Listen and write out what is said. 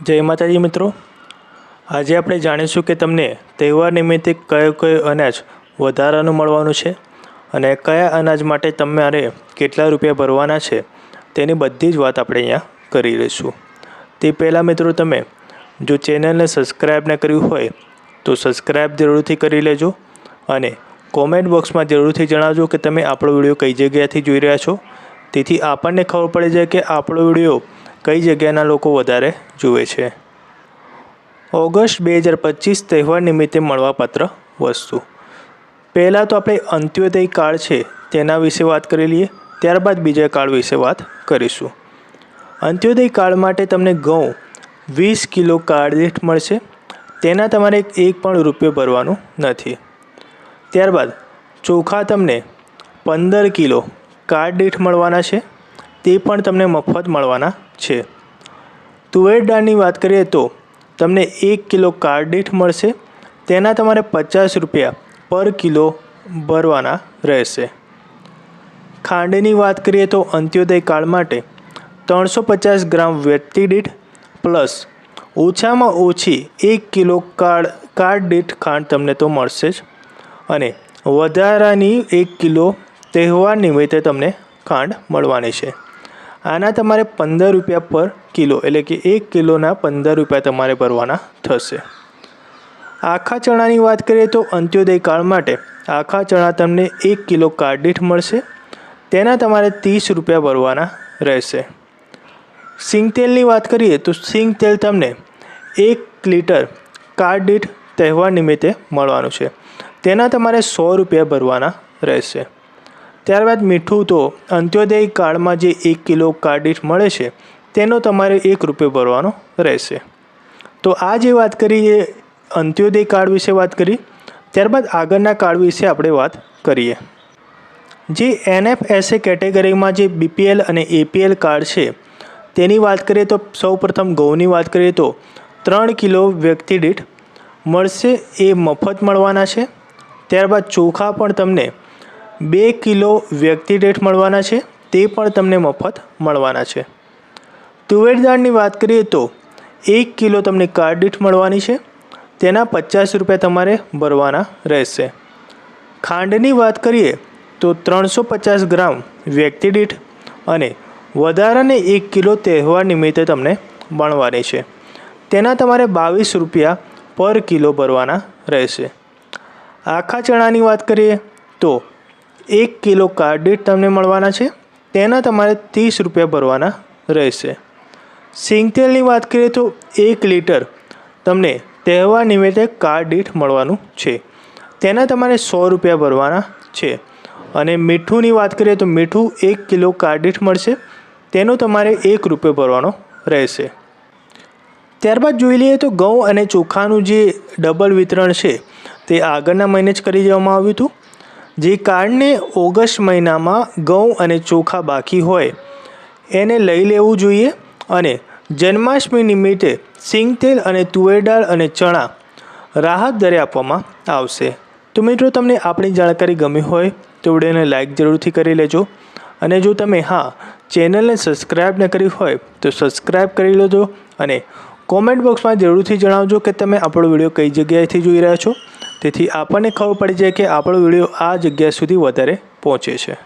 જય માતાજી મિત્રો. આજે આપણે જાણીશું કે તમને તહેવાર નિમિત્તે કયો કયો અનાજ વધારાનું મળવાનું છે અને કયા અનાજ માટે તમારે કેટલા રૂપિયા ભરવાના છે તેની બધી જ વાત આપણે અહીંયા કરી લઈશું. તે પહેલાં મિત્રો તમે જો ચેનલને સબસ્ક્રાઈબ ન કર્યું હોય તો સબસ્ક્રાઈબ જરૂરથી કરી લેજો અને કોમેન્ટ બોક્સમાં જરૂરથી જણાવજો કે તમે આપણો વીડિયો કઈ જગ્યાએથી જોઈ રહ્યા છો. તેથી આપણને ખબર પડી જાય કે આપણો વીડિયો કઈ જગ્યાના લોકો વધારે જુએ છે? ઓગસ્ટ બે હજાર પચીસ તહેવાર નિમિત્તે મળવાપાત્ર વસ્તુ. પહેલાં તો આપણે અંત્યોદય કાળ છે, તેના વિશે વાત કરી લઈએ, ત્યારબાદ બીજા કાળ વિશે વાત કરીશું. અંત્યોદય કાળ માટે તમને ઘઉં વીસ કિલો કાર્ડ દીઠ મળશે, તેના તમારે એક પણ રૂપિયો ભરવાનું નથી. ત્યારબાદ, ચોખા તમને પંદર કિલો કાર્ડ દીઠ મળવાના છે, તે પણ તમને મફત મળવાના છે. તુવેર દાળની વાત કરીએ તો તમને એક કિલો કાર્ડ મળશે. તેના તમારે પચાસ રૂપિયા પર કિલો ભરવાના રહેશે. ખાંડની વાત કરીએ તો અંત્યોદય કાળ માટે ત્રણસો પચાસ ગ્રામ વ્યક્તિ દીઠ પ્લસ ઓછામાં ઓછી એક કિલો કાર્ડ કાર્ડ દીઠ ખાંડ તમને તો મળશે જ. અને વધારાની એક કિલો તહેવાર નિમિત્તે તમને ખાંડ મળવાની છે. આના તમારે પંદર રૂપિયા પર કિલો, એટલે કે એક કિલોના પંદર રૂપિયા તમારે ભરવાના થશે. આખા ચણાની વાત કરીએ તો અંત્યોદય કાળ માટે આખા ચણા તમને એક કિલો કાર્ડીઠ મળશે. તેના તમારે ત્રીસ રૂપિયા ભરવાના રહેશે. સિંગ તેલની વાત કરીએ તો સિંગ તેલ તમને એક લીટર કાર્ડદીઠ તહેવાર નિમિત્તે મળવાનું છે. તેના તમારે સો રૂપિયા ભરવાના રહેશે. ત્યારબાદ મીઠું તો અંત્યોદય કાળમાં જે એક કિલો કાર્ડિટ મળે છે, તેનો તમારે એક રૂપિયો ભરવાનો રહેશે. તો આ જે વાત કરી, એ અંત્યોદય કાર્ડ વિશે વાત કરી, ત્યારબાદ આગળના કાર્ડ વિશે આપણે વાત કરીએ. જે એનએફએસએ કેટેગરીમાં જે બીપીએલ અને એપીએલ કાર્ડ છે, તેની વાત કરીએ તો સૌપ્રથમ ઘઉંની વાત કરીએ તો ત્રણ કિલો વ્યક્તિ દીઠ મળશે એ મફત મળવાના છે. ત્યારબાદ ચોખા પણ તમને બે કિલો વ્યક્તિ દીઠ મળવાના છે, તે પણ તમને મફત મળવાના છે. તુવેર દાળની વાત કરીએ તો એક કિલો તમને કાર્ડ દીઠ મળવાની છે, તેના પચાસ રૂપિયા તમારે ભરવાના રહેશે. ખાંડની વાત કરીએ તો ત્રણસો પચાસ ગ્રામ વ્યક્તિ દીઠ અને વધારાને એક કિલો તહેવાર નિમિત્તે તમને મળવાની છે. તેના તમારે બાવીસ રૂપિયા પર કિલો ભરવાના રહેશે. આખા ચણાની વાત કરીએ તો એક કિલો કાર્ડિટ તમને મળવાના છે. તેના તમારે ત્રીસ રૂપિયા ભરવાના રહેશે. સિંગતેલની વાત કરીએ તો એક લીટર તમને તહેવાર નિમિત્તે કાર્ડ મળવાનું છે. તેના તમારે સો રૂપિયા ભરવાના છે. અને મીઠુંની વાત કરીએ તો મીઠું એક કિલો કાર્ડીઠ મળશે. તેનો તમારે એક રૂપિયો ભરવાનો રહેશે. ત્યારબાદ જોઈ લઈએ તો ઘઉં અને ચોખાનું જે ડબલ વિતરણ છે, તે આગળના મહિને જ કરી દેવામાં આવ્યું હતું. જે કાર્ડને ઓગસ્ટ મહિનામાં ઘઉં અને ચોખા બાકી હોય. એને લઈ લેવું જોઈએ અને જન્માષ્ટમી નિમિત્તે સિંગ તેલ અને તુવેર દાળ અને ચણા રાહત દરે આપવામાં આવશે. તો મિત્રો, તમને આપણી જાણકારી ગમી હોય તો વિડીયોને લાઇક જરૂરથી કરી લેજો. અને જો તમે હા ચેનલને સબસ્ક્રાઈબ ન કરી હોય તો સબસ્ક્રાઈબ કરી લેજો અને કોમેન્ટ બોક્સમાં જરૂરથી જણાવજો કે તમે આપણો વીડિયો કઈ જગ્યાએથી જોઈ રહ્યા છો. તેથી આપણને ખબર પડી જાય કે આપણો વીડિયો આ જગ્યા સુધી વધારે પહોંચે છે.